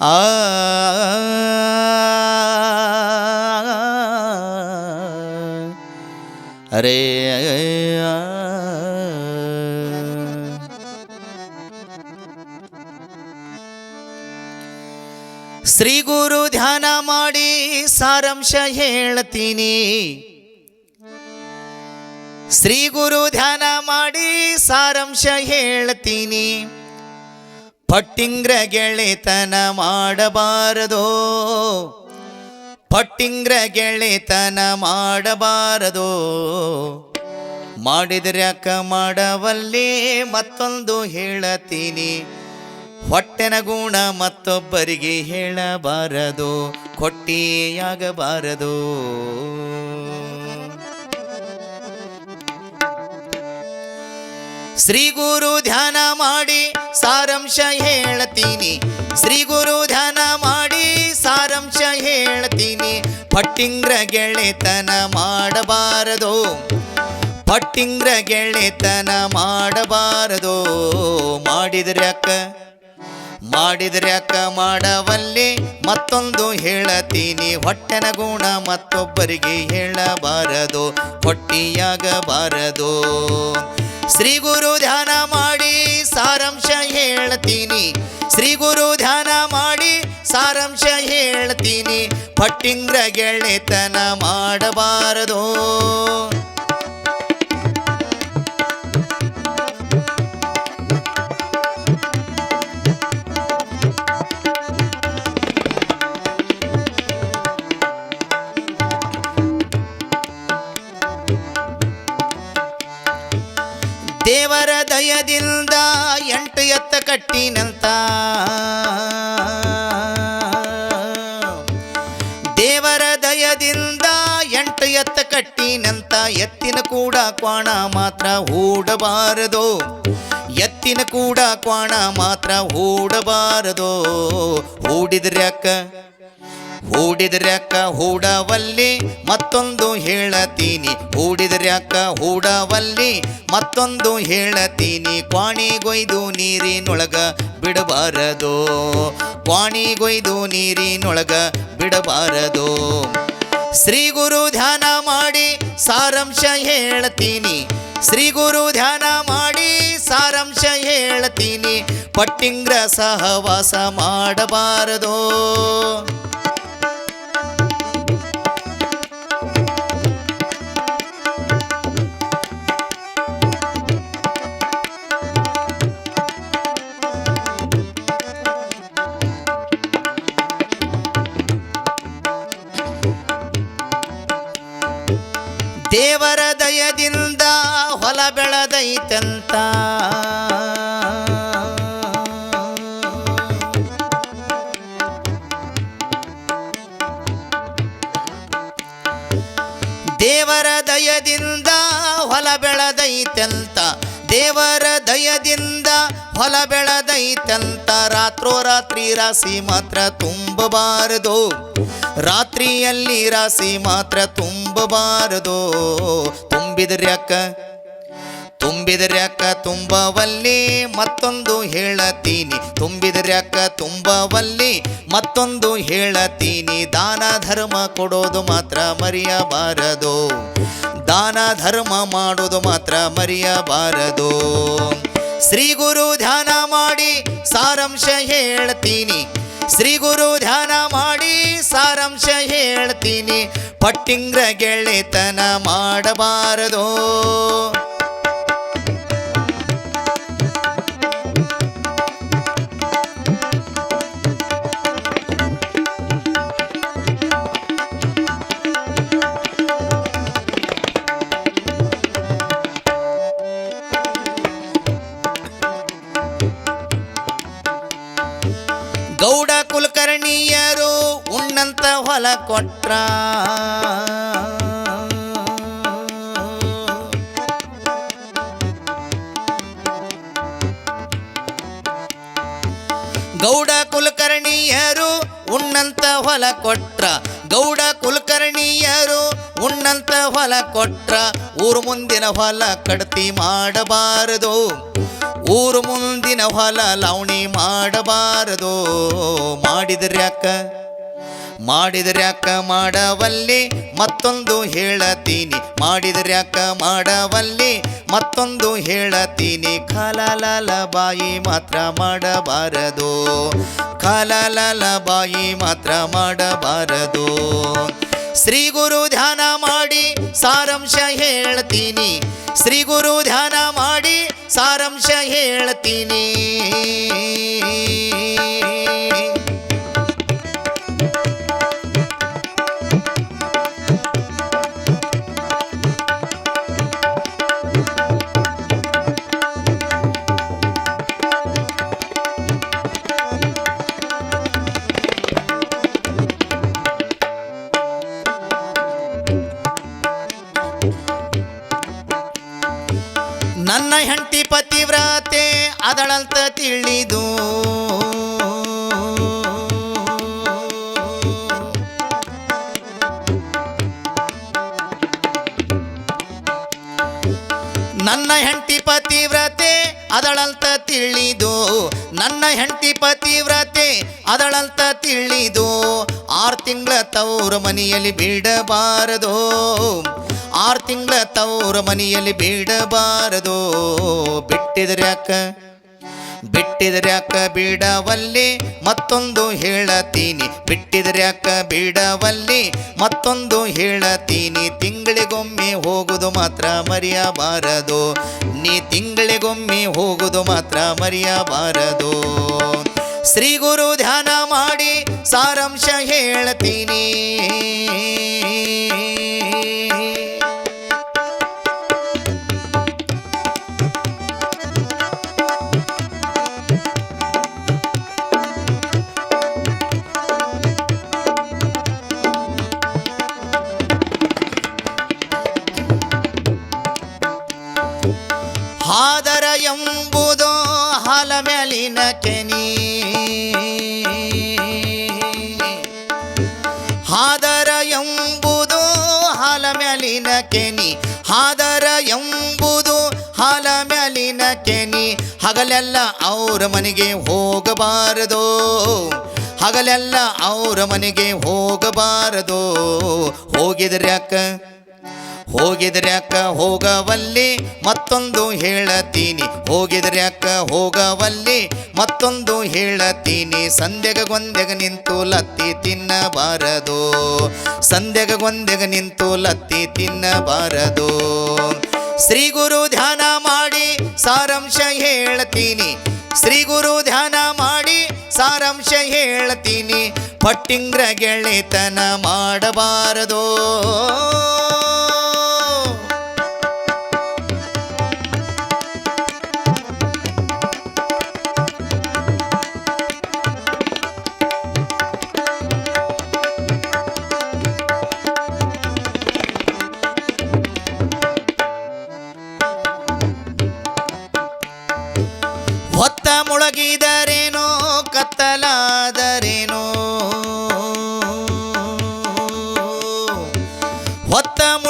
ಆ ಅರೇ ಶ್ರೀ ಗುರು ಧ್ಯಾನ ಮಾಡಿ ಸಾರಾಂಶ ಹೇಳ್ತೀನಿ ಶ್ರೀ ಗುರು ಧ್ಯಾನ ಮಾಡಿ ಸಾರಾಂಶ ಹೇಳ್ತೀನಿ ಪಟ್ಟಿಂಗ್ರ ಗೆಳೆತನ ಮಾಡಬಾರದು. ಪಟ್ಟಿಂಗ್ರ ಗೆಳೆತನ ಮಾಡಬಾರದೋ. ಮಾಡಿದ್ರ್ಯಾಕ ಮಾಡವಲ್ಲಿ ಮತ್ತೊಂದು ಹೇಳತೀನಿ. ಹೊಟ್ಟೆನ ಗುಣ ಮತ್ತೊಬ್ಬರಿಗೆ ಹೇಳಬಾರದು. ಕೊಟ್ಟಿಯಾಗಬಾರದು. ಶ್ರೀ ಗುರು ಧ್ಯಾನ ಮಾಡಿ ಸಾರಾಂಶ ಹೇಳ್ತೀನಿ. ಶ್ರೀ ಗುರು ಧ್ಯಾನ ಮಾಡಿ ಸಾರಾಂಶ ಹೇಳ್ತೀನಿ. ಪಟ್ಟಿಂಗ್ರ ಗೆಳೆತನ ಮಾಡಬಾರದು. ಪಟ್ಟಿಂಗ್ರ ಗೆಳೆತನ ಮಾಡಬಾರದು. ಮಾಡಿದ್ರ್ಯಾಕ ಮಾಡಿದ್ರ್ಯಾಕ ಮಾಡವಲ್ಲಿ ಮತ್ತೊಂದು ಹೇಳತೀನಿ. ಹೊಟ್ಟೆನ ಗುಣ ಮತ್ತೊಬ್ಬರಿಗೆ ಹೇಳಬಾರದು. ಹೊಟ್ಟಿಯಾಗಬಾರದು. ಶ್ರೀ ಗುರು ಧ್ಯಾನ ಮಾಡಿ ಸಾರಾಂಶ ಹೇಳ್ತೀನಿ. ಶ್ರೀ ಗುರು ಧ್ಯಾನ ಮಾಡಿ ಸಾರಾಂಶ ಹೇಳ್ತೀನಿ. ಪಟ್ಟಿಂಗ್ರ ಗೆಳೆತನ ಮಾಡಬಾರದು. ದಯದಿಂದ ಎಂಟು ಎತ್ತ ಕಟ್ಟಿನಂತ. ದೇವರ ದಯದಿಂದ ಎಂಟು ಎತ್ತ ಕಟ್ಟಿನಂತ. ಎತ್ತಿನ ಕೂಡ ಕ್ವಾಣ ಮಾತ್ರ ಹೂಡಬಾರದು. ಎತ್ತಿನ ಕೂಡ ಕ್ವಾಣ ಮಾತ್ರ ಹೂಡಬಾರದು. ಹೂಡಿದ್ರ್ಯಾಕ? ಹೂಡಿದ್ರ್ಯಾಕ ಹೂಡವಲ್ಲಿ ಮತ್ತೊಂದು ಹೇಳತೀನಿ. ಹೂಡಿದ್ರ್ಯಾಕ ಹೂಡವಲ್ಲಿ ಮತ್ತೊಂದು ಹೇಳತೀನಿ. ಕ್ವಾಣಿಗೊಯ್ದು ನೀರಿನೊಳಗ ಬಿಡಬಾರದು. ಕ್ವಾಣಿಗೊಯ್ದು ನೀರಿನೊಳಗ ಬಿಡಬಾರದು. ಶ್ರೀ ಗುರು ಧ್ಯಾನ ಮಾಡಿ ಸಾರಾಂಶ ಹೇಳ್ತೀನಿ. ಶ್ರೀ ಗುರು ಧ್ಯಾನ ಮಾಡಿ ಸಾರಾಂಶ ಹೇಳ್ತೀನಿ. ಪಟ್ಟಿಂಗ್ರ ಸಹವಾಸ ಮಾಡಬಾರದು. ದೇವರ ದಯದಿಂದ ಹೊಲ ಬೆಳೆದೈತಂತ. ದೇವರ ದಯದಿಂದ ಹೊಲ ಬೆಳೆದೈತಂತ. ದೇವರ ದಯದಿಂದ ಹೊಲ ಬೆಳದೈತೈತಂತ ರಾತ್ರೋ ರಾತ್ರಿ ರಾಶಿ ಮಾತ್ರ ತುಂಬಬಾರದು. ರಾತ್ರಿಯಲ್ಲಿ ರಾಶಿ ಮಾತ್ರ ತುಂಬಬಾರದು. ತುಂಬಿದ್ರ್ಯಾಕ ತುಂಬಿದ್ರ್ಯಾಕ ತುಂಬವಲ್ಲಿ ಮತ್ತೊಂದು ಹೇಳತೀನಿ. ತುಂಬಿದ್ರ್ಯಾಕ ತುಂಬವಲ್ಲಿ ಮತ್ತೊಂದು ಹೇಳತೀನಿ. ದಾನ ಧರ್ಮ ಕೊಡೋದು ಮಾತ್ರ ಮರೆಯಬಾರದು. ದಾನ ಧರ್ಮ ಮಾಡೋದು ಮಾತ್ರ ಮರೆಯಬಾರದು. ಶ್ರೀ ಗುರು ಧ್ಯಾನ ಮಾಡಿ ಸಾರಾಂಶ ಹೇಳ್ತೀನಿ. ಶ್ರೀ ಗುರು ಧ್ಯಾನ ಮಾಡಿ ಸಾರಾಂಶ ಹೇಳ್ತೀನಿ. ಪಟ್ಟಿಂಗ್ರ ಗೆಳೆತನ ಮಾಡಬಾರದು. ಕೊಟ್ರ. ಗೌಡ ಕುಲಕರ್ಣಿಯರು ಉಣ್ಣಂತ ಹೊಲ ಕೊಟ್ರ. ಗೌಡ ಕುಲಕರ್ಣಿಯರು ಉಣ್ಣಂತ ಹೊಲ ಕೊಟ್ರ. ಊರು ಮುಂದಿನ ಹೊಲ ಕಡತಿ ಮಾಡಬಾರದು. ಊರು ಮುಂದಿನ ಹೊಲ ಲವಣಿ ಮಾಡಬಾರದು. ಮಾಡಿದ್ರ್ಯಾಕ? ಮಾಡಿದ್ರ್ಯಾಕ ಮಾಡವಲ್ಲಿ ಮತ್ತೊಂದು ಹೇಳತೀನಿ. ಮಾಡಿದ್ರ್ಯಾಕ ಮಾಡವಲ್ಲಿ ಮತ್ತೊಂದು ಹೇಳತೀನಿ. ಖಲಲಲ ಬಾಯಿ ಮಾತ್ರ ಮಾಡಬಾರದು. ಖಲಲಲ ಬಾಯಿ ಮಾತ್ರ ಮಾಡಬಾರದು. ಶ್ರೀ ಗುರು ಧ್ಯಾನ ಮಾಡಿ ಸಾರಾಂಶ ಹೇಳ್ತೀನಿ. ಶ್ರೀ ಗುರು ಧ್ಯಾನ ಮಾಡಿ ಸಾರಾಂಶ ಹೇಳ್ತೀನಿ. ನನ್ನ ಹೆಂಡತಿ ಪತಿವ್ರತೆ ಅದಳಂತ ತಿಳಿದು. ನನ್ನ ಹೆಂಡತಿ ಪತಿವ್ರತೆ ಅದಳಂತ ತಿಳಿದು. ನನ್ನ ಹೆಂಡತಿ ಪತಿವ್ರತೆ ಅದಳಂತ ತಿಳಿದು. ಆರು ತಿಂಗಳ ತವರು ಮನೆಯಲ್ಲಿ ಬಿಡಬಾರದು ಆರು ತಿಂಗಳ ತವ್ರ ಮನೆಯಲ್ಲಿ ಬಿಡಬಾರದು. ಬಿಟ್ಟಿದ್ರ್ಯಾಕ ಬಿಟ್ಟಿದ್ರ್ಯಾಕ ಬೀಡವಲ್ಲಿ? ಮತ್ತೊಂದು ಹೇಳತೀನಿ. ಬಿಟ್ಟಿದ್ರ್ಯಾಕ ಬೀಡವಲ್ಲಿ? ಮತ್ತೊಂದು ಹೇಳತೀನಿ. ತಿಂಗಳಿಗೊಮ್ಮೆ ಹೋಗುದು ಮಾತ್ರ ಮರೆಯಬಾರದು. ನೀ ತಿಂಗಳಿಗೊಮ್ಮೆ ಹೋಗುದು ಮಾತ್ರ ಮರೆಯಬಾರದು. ಶ್ರೀ ಗುರು ಧ್ಯಾನ ಮಾಡಿ ಸಾರಾಂಶ ಹೇಳ್ತೀನಿ. ಎಂಬುದು ಹಾಲ ಮ್ಯಾಲಿನ ಕೆನಿ. ಹಾದರ ಎಂಬುದು ಹಾಲ ಮ್ಯಾಲಿನ ಕೆನಿ. ಹಾದರ ಎಂಬುದು ಹಾಲ ಮ್ಯಾಲಿನ ಕೆನಿ. ಹಗಲೆಲ್ಲ ಅವ್ರ ಮನೆಗೆ ಹೋಗಬಾರದು. ಹಗಲೆಲ್ಲ ಅವ್ರ ಮನೆಗೆ ಹೋಗಬಾರದು. ಹೋಗಿದ್ರ್ಯಾಕ? ಹೋಗಿದ್ರ್ಯಾಕ ಹೋಗವಲ್ಲಿ ಮತ್ತೊಂದು ಹೇಳತೀನಿ. ಹೋಗಿದ್ರ್ಯಾಕ ಹೋಗವಲ್ಲಿ ಮತ್ತೊಂದು ಹೇಳತೀನಿ. ಸಂದೆಗ ಗೊಂದೆಗ ನಿಂತು ಲತ್ತಿ ತಿನ್ನಬಾರದು. ಸಂದೆಗ ಗೊಂದೆಗ ನಿಂತು ಲತ್ತಿ ತಿನ್ನಬಾರದು. ಶ್ರೀ ಗುರು ಧ್ಯಾನ ಮಾಡಿ ಸಾರಾಂಶ ಹೇಳ್ತೀನಿ. ಶ್ರೀ ಗುರು ಧ್ಯಾನ ಮಾಡಿ ಸಾರಾಂಶ ಹೇಳ್ತೀನಿ. ಪಟ್ಟಿಂಗ್ರ ಗೆಳೆತನ ಮಾಡಬಾರದು.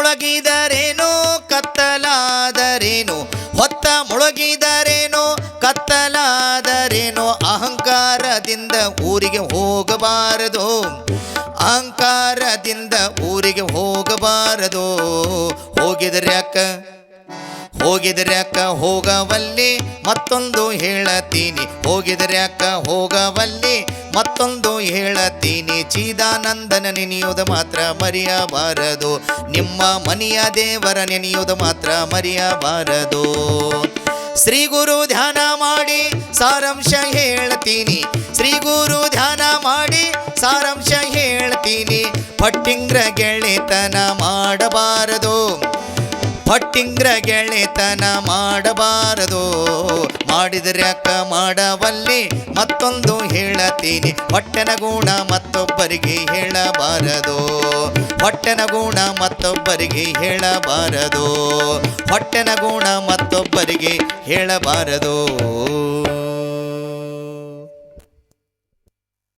ಮುಳಗಿದರೇನೋ? ಕತ್ತಲಾದರೇನು? ಹೊತ್ತ ಮುಳುಗಿದರೇನೋ? ಕತ್ತಲಾದರೇನೋ? ಅಹಂಕಾರದಿಂದ ಊರಿಗೆ ಹೋಗಬಾರದು. ಅಹಂಕಾರದಿಂದ ಊರಿಗೆ ಹೋಗಬಾರದು. ಹೋಗಿದ್ರ್ಯಾಕ ಹೋಗಿದ್ರ್ಯಾಕ ಹೋಗವಲ್ಲಿ ಮತ್ತೊಂದು ಹೇಳತೀನಿ. ಹೋಗಿದ್ರ್ಯಾಕ ಹೋಗವಲ್ಲಿ ಮತ್ತೊಂದು ಹೇಳತೀನಿ, ಚಿದಾನಂದನ ನೆನೆಯುವುದು ಮಾತ್ರ ಮರೆಯಬಾರದು. ನಿಮ್ಮ ಮನೆಯ ದೇವರ ನೆನೆಯುವುದು ಮಾತ್ರ ಮರೆಯಬಾರದು. ಶ್ರೀ ಗುರು ಧ್ಯಾನ ಮಾಡಿ ಸಾರಾಂಶ ಹೇಳ್ತೀನಿ. ಶ್ರೀ ಗುರು ಧ್ಯಾನ ಮಾಡಿ ಸಾರಾಂಶ ಹೇಳ್ತೀನಿ. ಪಟ್ಟಿಂಗ್ರ ಗೆಳೆತನ ಮಾಡಬಾರದು. ಪಟ್ಟಿಂಗ್ರ ಗೆಳೆತನ ಮಾಡಬಾರದು. ಮಾಡಿದರೆ ಅಕ್ಕ ಮಾಡವಲ್ಲಿ ಮತ್ತೊಂದು ಹೇಳತೀನಿ. ಹೊಟ್ಟೆನ ಗುಣ ಮತ್ತೊಬ್ಬರಿಗೆ ಹೇಳಬಾರದು. ಹೊಟ್ಟೆನ ಗುಣ ಮತ್ತೊಬ್ಬರಿಗೆ ಹೇಳಬಾರದು. ಹೊಟ್ಟೆನ ಗುಣ ಮತ್ತೊಬ್ಬರಿಗೆ ಹೇಳಬಾರದು.